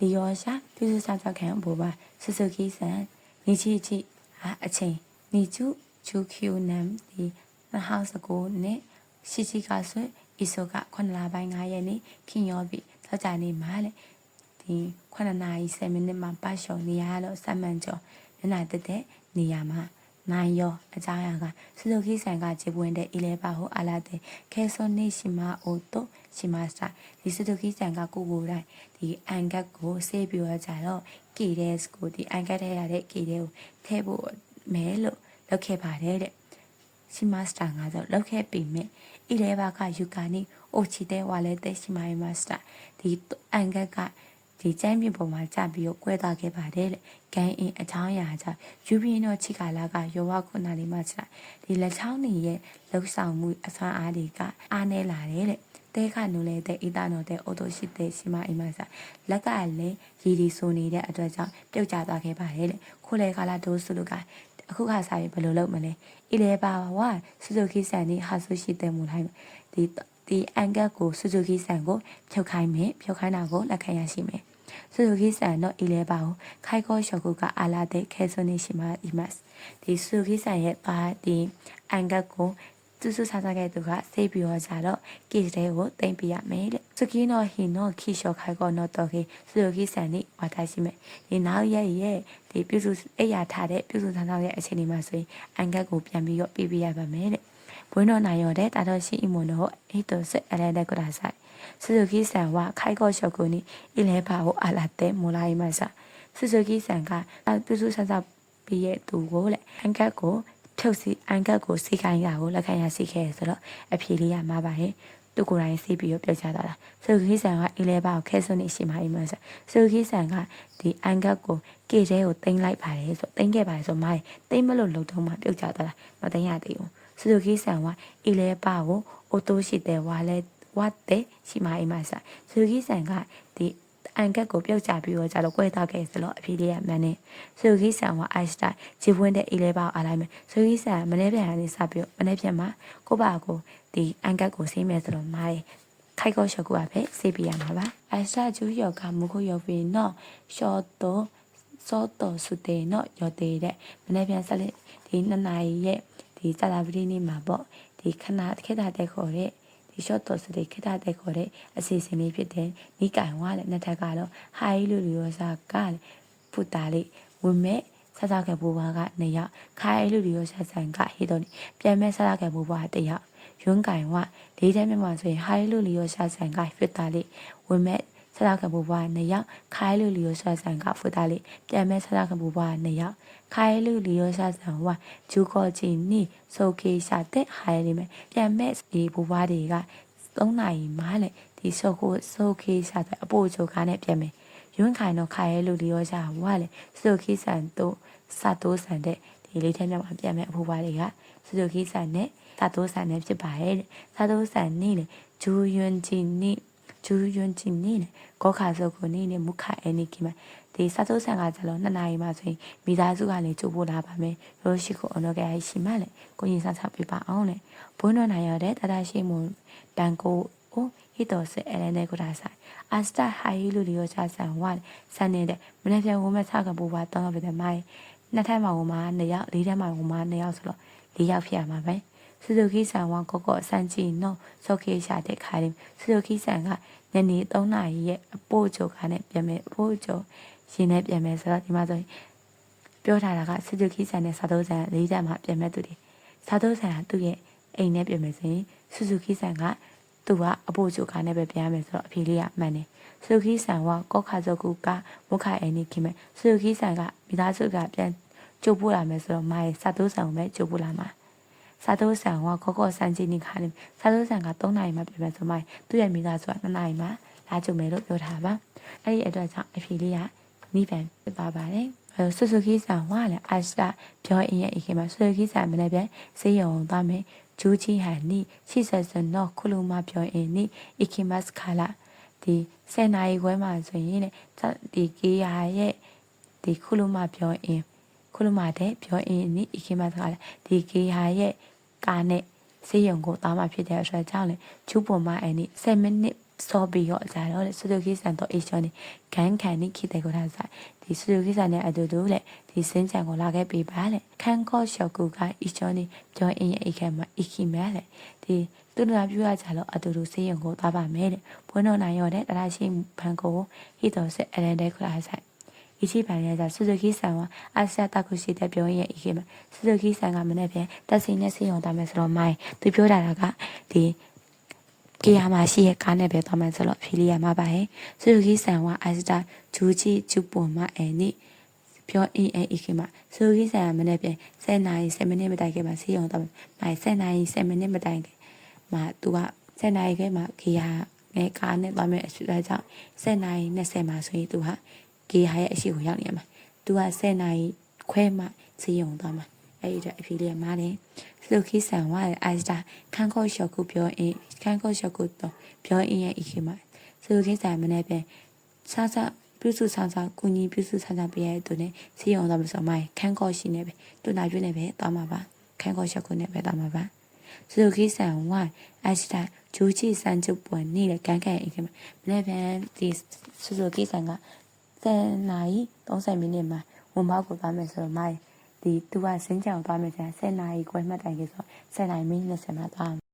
လီယောရှာပြုစုစောင့်ရှောက်ခံဘူပါဆူဆူကီဆန်နီချီချီဟာအချိန်နီကျူဂျူကျူနမ်ဒီ2019နဲ့ရှိရှိကဆွေအီဆိုက9လပိုင်း9ရက်နေ့ခင်ရောပြီထောက်ကြနေမှာလေဒီ9နာရီ10မိနစ်မှာပတ်ရှုံနေရတော့စက်မှန်ကျော်ညနာတက်တဲ့နေရာမှာ နိုင်ရောအကြောင်းအရာကဆူဇူကီဆန်ကခြေပွင့်တဲ့အီလဲပါဟိုအလာတဲ့ခဲဆွန်နေရှိမအိုတိုရှိမစတာဒီဆူဇူကီဆန်ကကိုကိုတိုင်းဒီအန်ကတ်ကိုဆေးပြရကြတော့ KDS ကိုဒီအန်ကတ်ထဲရတဲ့ KD ကိုထည့်ဖို့မဲလို့လုပ်ခဲ့ပါတယ်တဲ့ရှိမစတာငါဆိုလုပ်ခဲ့ပြီမြင့်အီလဲပါကယူကာနီအိုချီတဲ့ဝါလဲတဲ့ရှိမမစတာဒီအန်ကတ်က ဒီကျမ်းပြင်ပေါ်မှာကြပြီးတော့ကွဲသွားခဲ့ပါတယ်လေ။ဂိုင်းအင်းအချောင်းရာကြောင့်ယူဘီနိုချီကာလာကယောဝခုနာလေးမှစတာဒီလက်ချောင်းနေရဲ့လှုပ်ဆောင်မှုအစွမ်းအားတွေကအားနေလာတယ်တဲ့။တဲခနူလေတဲ့အီတာနော်တဲ့အိုတိုရှိတဲ့ရှိမအိမ်မစာလက်ကလည်းရီဒီဆိုနေတဲ့အတွက်ကြောင့်ပြုတ်ကျသွားခဲ့ပါတယ်တဲ့။ခိုးလေကာလာဒိုးစုလူကအခုခါစားရင်ဘယ်လိုလုပ်မလဲ။အီလေပါဝါဆူဇူကီဆန်นี่ဟာဆူရှိတဲ့မူလိုက်ဒီဒီအန်ကတ်ကိုဆူဇူကီဆန်ကိုဖြုတ်ခိုင်းမယ်ဖြုတ်ခိုင်းတာကိုလက်ခံရရှိမယ် ဆူဇူကီဆန်တော့အီလဲပါကိုခိုင်ကောရှော့ကုကအာလာတဲ့ခဲဆွနေရှိမှာအီမတ်ဒီဆူဇူကီဆန်ရဲ့ပါဒီအန်ကတ်ကိုသူစုဆာဆာခဲ့သူကစိတ်ပြီးတော့ကြတော့ကိစတဲ့ကိုတင်ပြရမယ်တဲ့စကီနော်ဟီနော်ခိရှော့ခိုင်ကောနော်တော့ခေဆူဇူကီဆန်นี่ဝါထားရှိမယ်ဒီနောက်ရက်ရဲ့ဒီပြုစုအိယာထားတဲ့ပြုစုဆန်းဆောင်ရဲ့အခြေအနေမှာဆိုရင်အန်ကတ်ကိုပြန်ပြီးတော့ပြပြရပါမယ်တဲ့ ဘွင်းတော်နိုင်ရတဲ့တာတော်ရှိအီမွန်တို့အိတုစအလဲတဲ့ကုဒါဆိုင်ဆူဇူကီဆန်ဝခိုက်ကော့ရှော့ကိုနီအီလဲပါကိုအလာတဲ့မူလာအိမဆာဆူဇူကီဆန်ကသူစုဆဆပြည့်ရဲ့သူကိုလေအန်ကတ်ကိုထုတ်စီအန်ကတ်ကိုစီခိုင်းရကိုလက်ခံရစီခဲ့ဆိုတော့အဖြေလေးရမှာပါဟင်သူကိုယ်တိုင်စီးပြီးတော့ပြောက်ချသွားတာဆုခိဆန်ကအလဲပါကိုခဲစွန်းနေရှိမှအိမ်မှာဆိုဆုခိဆန်ကဒီအန်ကတ်ကိုကေတဲကိုတင်လိုက်ပါတယ်ဆိုတင်ခဲ့ပါတယ်ဆိုမိုင်းတင်မလို့လုံတော့မှပြုတ်ချသွားတာမတင်ရသေးဘူး ဆူခီဆန်ကအီလေဘာကိုအိုတိုရှိတဲ့ဝါလဲဝတ်တဲ့ရှိမအိမ်မဆဆူခီဆန်ကဒီအန်ကတ်ကိုပြုတ်ချပြီးတော့ကြတော့ကွဲတော့ခဲ့ဆိုတော့အဖြေလေးရမှန်နေဆူခီဆန်ကအိုက်စတိုင်ဂျီပွင့်တဲ့အီလေဘာကိုအားလိုက်မယ်ဆူခီဆန်မနေ့ပြန်ကနေစပြီးမနေ့ပြန်မှာကိုပါကိုဒီအန်ကတ်ကိုစီးမယ်ဆိုတော့မိုင်းခိုက်ကောရှော့ကူပါပဲစေးပြရမှာပါအိုက်စတာဂျူယောကမခုယောပြီးနော်ရှော့တော့စောတော်စုတဲ့နော်ရော်တဲ့တဲ့မနေ့ပြန်ဆက်လက်ဒီနှစ်နာရီရဲ့ ဒီစာလာပတိနေ့မှာပေါ့ဒီခဏခေတ္တတက်ခေါ်တဲ့ဒီရှော့တော်စတဲ့ခေတ္တတက်ခေါ်တဲ့အစီအစဉ်လေးဖြစ်တဲ့မိကင်ဝါလည်းနှစ်ထပ်ကတော့ဟိုင်လူလူရောစာကလည်းဖူတာလေးဝင်မဲ့ဆဆခဲ့ဘူဘာက2ယောက်ခိုင်လူလူရောစာဆန်ကဟေတော်ပြန်မဲ့ဆဆခဲ့ဘူဘာ1ယောက်ယွန်းကင်ဝလေးတဲ့မြန်မာဆိုရင်ဟိုင်လူလူရောစာဆန်ကဖစ်တာလေးဝင်မဲ့ ဆရာကဘူဘွားနှစ်ယောက်ခိုင်လူလီယိုဆာဆန်ကဖူတာလေးပြန်မဲ့ဆရာကဘူဘွားနှစ်ယောက်ခိုင်လူလီယိုဆာဆန်ဝါဂျူကောချီနီဆိုကေရှာတဲ့ဟိုင်လေးမဲ့ပြန်မဲ့ဒီဘူဘွားတွေက3နာရီမှလည်းဒီဆိုကိုဆိုကေရှာတဲ့အပိုချိုကားနဲ့ပြန်မယ်ယွန်းခိုင်တော့ခိုင်လူလီယိုဆာဝါလေဆိုကေဆန်တို့စတိုးဆန်တဲ့ဒီလေးထဲမှာပြန်မဲ့အဘူဘွားတွေကဆိုကေဆန်နဲ့စတိုးဆန်နဲ့ဖြစ်ပါရဲ့စတိုးဆန်နေလေဂျူယွန်းချီနီ ဂျူယွန်းချီနီနဲ့ကောခါစုပ်ကိုနေနေမုခအဲနေကိမဒီစာစိုးဆန်ကကျလို့နှစ်နာရီမှဆိုရင်မိသားစုကလည်းကြိုးပို့လာပါမယ်ရိုရှိကိုအနော်ကရရှိမှလည်းကိုကြီးစားစားပြပါအောင်လေဘွန်းတော်နိုင်ရတဲ့တတရှိမှုတန်ကိုအိုဟီတော်စအဲလနေကိုဒါဆိုင်အစတာဟိုင်လူလီယောချဆန်ဝါဆန်နေတဲ့မနေ့ပြန်ဝမဆကပူပါတောင်းပြတဲ့မိုင်းနှစ်ထပ်မှာဝမနှစ်ယောက်လေးထပ်မှာဝမနှစ်ယောက်ဆိုတော့လေးယောက်ဖြစ်ရမှာပဲဆူဇူကီဆန်ဝါကောကောဆန်ချီနော်ဆော့ကေရှာတဲ့ခါရင်ဆူဇူကီဆန်က ညနေ3နာရီရဲ့အပို့ချိုကနဲ့ပြန်မယ်အပို့ချိုရှင်နဲ့ပြန်မယ်ဆိုတော့ဒီမှာဆိုရင်ပြောထားတာကဆူဇူကီဆန်နဲ့စာတိုးဆန်လေးချက်မှပြန်မဲ့သူတွေစာတိုးဆန်ကသူ့ရဲ့အိမ်နဲ့ပြန်မယ်ဆိုရင်ဆူဇူကီဆန်ကသူကအပို့ချိုကနဲ့ပဲပြန်မယ်ဆိုတော့အဖြေလေးကမှန်တယ်ဆူဇူကီဆန်ကကောခါဇုတ်ကူကမုခအဲနေခင်မဲ့ဆူဇူကီဆန်ကမိသားစုကပြန်ကြိုးပို့လာမယ်ဆိုတော့မာရဲ့စာတိုးဆန်ကိုပဲကြိုးပို့လာမှာ စာတိုးဆန်ကကောကောဆန်ချင်းနေခါနေစာတိုးဆန်က3နာရီမှပြန်မယ်ဆိုမှသူ့ရဲ့မိသားစုက2နာရီမှလာကြုံမယ်လို့ပြောထားပါအဲ့ဒီအတွက်ကြောင့်အဖြေလေးကနိဗ္ဗာန်ဖြစ်ပါပါတယ်ဆူဆူကီဆန်ဝါလည်းအစတာပြောအင်းရဲ့အခေမှာဆူဆူကီဆန်မနေ့ပြန်စေးရုံသွားမယ်ဂျူချီဟန်နီရှိဆက်စနော်ခုလူမပြောအင်းနီအခေမတ်ခါလာဒီစင်နာရီခွဲမှာဆိုရင်ဒီကေယာရဲ့ဒီခုလူမပြောအင်း ခုလူမတဲ့ပြောအင်းနီအခေမတ်ခါလာဒီကေယာရဲ့ကာနဲ့စေးရုံကိုသွားမှဖြစ်တဲ့အတွက်ကြောင့်လေဂျူပေါ်မှာအင်းနီ7မိနစ်စောပြီးတော့ကြတော့လေစုစုခိဆန်တော့အေရှောနေဂန်ခံနိခိတဲ့ကိုထားဆိုင်ဒီစုစုခိဆန်နဲ့အတူတူလေဒီစင်းချံကိုလာခဲ့ပေးပါလေခန်းကော့ရှော့ကူကအေရှောနေပြောအင်းရဲ့အိခဲမှာအိခိမဲလေဒီသူနာပြရကြလို့အတူတူစေးရုံကိုသွားပါမယ်တဲ့ဘွန်းတော်နိုင်ရောတဲ့တရရှိဘန်ကိုဟီတော်ဆက်အရန်တဲ့ခလာဆိုင် 一起扮演在苏州基山哇，阿西亚大库西的表演一起嘛，苏州基山个么那边，但是呢是用他们是罗买，对表达那个的。ကေယာမှာရှိရဲ့ကားနဲ့ပဲသွားမှဆိုတော့ဖီလီယာမှာပါဟဲ့စုယူကြီးဆန်ဝါအိုက်စတာဂျူချီဂျူပွန်မအဲနိပြောအင်းအဲခေမှာစုယူကြီးဆန်ကမနေ့ပြန်7နာရီ7မိနစ်မတိုင်ခင်မှာဆေးရုံတော့မိုင်7နာရီ7မိနစ်မတိုင်ခင်မှာသူက7နာရီခဲမှာကေယာနဲ့ကားနဲ့သွားမယ်အစွဲကြောင့်7နာရီ20မှာဆိုရင်သူဟာ ကေယာရဲ့အရှိကိုရောက်နေရမှာသူက7နာရီခွဲမှဆေးရုံသွားမှာအဲ့ဒီတော့အဖီလီယာမှာတယ်လူခိဆန်ဝါအိုက်စတာခန်းခေါ်ရှော့ကိုပြောအင်းခန်းခေါ်ရှော့ကိုတော့ပြောအင်းရဲ့အခေမှာလူခိဆန်မနေ့ပြန်ဆာဆာပြုစုဆာဆာကိုကြီးပြုစုဆာဆာပြရဲသူနဲ့စီအောင်တော့မစောမိုင်းခန်းခေါ်ရှိနေပဲတူနာပြနေပဲတောင်းမှာပါခန်းခေါ်ရှော့ကိုနဲ့ပဲတောင်းမှာပါလူခိဆန်ဝါအိုက်စတာဂျူချီဆန်ချုပ်ပွန်နေတဲ့ကန်ကန်အခေမှာမနေ့ပြန်ဒီစုစုခိဆန်က 10နာရီ30မိနစ်မှာဝန်မောက်ကိုသွားမယ်ဆိုတော့မိုင်းဒီသူကစင်းကြောင်သွားမယ်ကြာ10နာရီခွဲမှတ်တိုင်ကြီးဆို10နာရီမိနစ်20မှာသွား